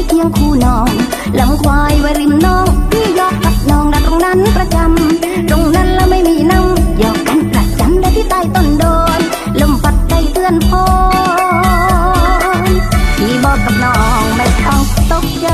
ที่เคียงคู่น้องลำควายไว้ริมน้องพี่ยอกกับน้องรักตรงนั้นประจำตรงนั้นแล้วไม่มีน้ำหยอกกันประจำได้ที่ใต้ต้นโดนลมพัดได้เตือนพอนพี่บอกกับน้องไม่ต้องตกใจ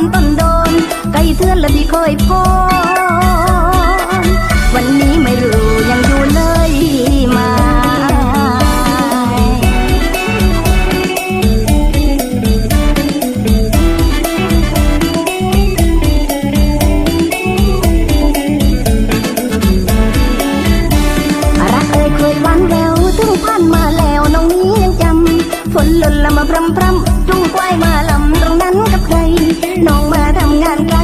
นต้นโดนไก่เทือนละที่คอยพอำพรำจุงควายมาลำตรงนั้นกับใคร น้องมาทำงานกัน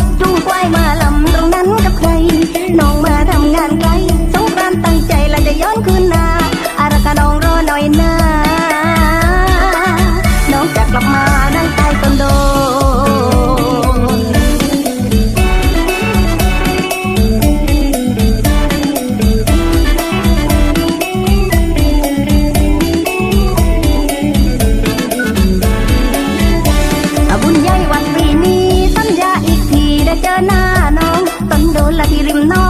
一零八。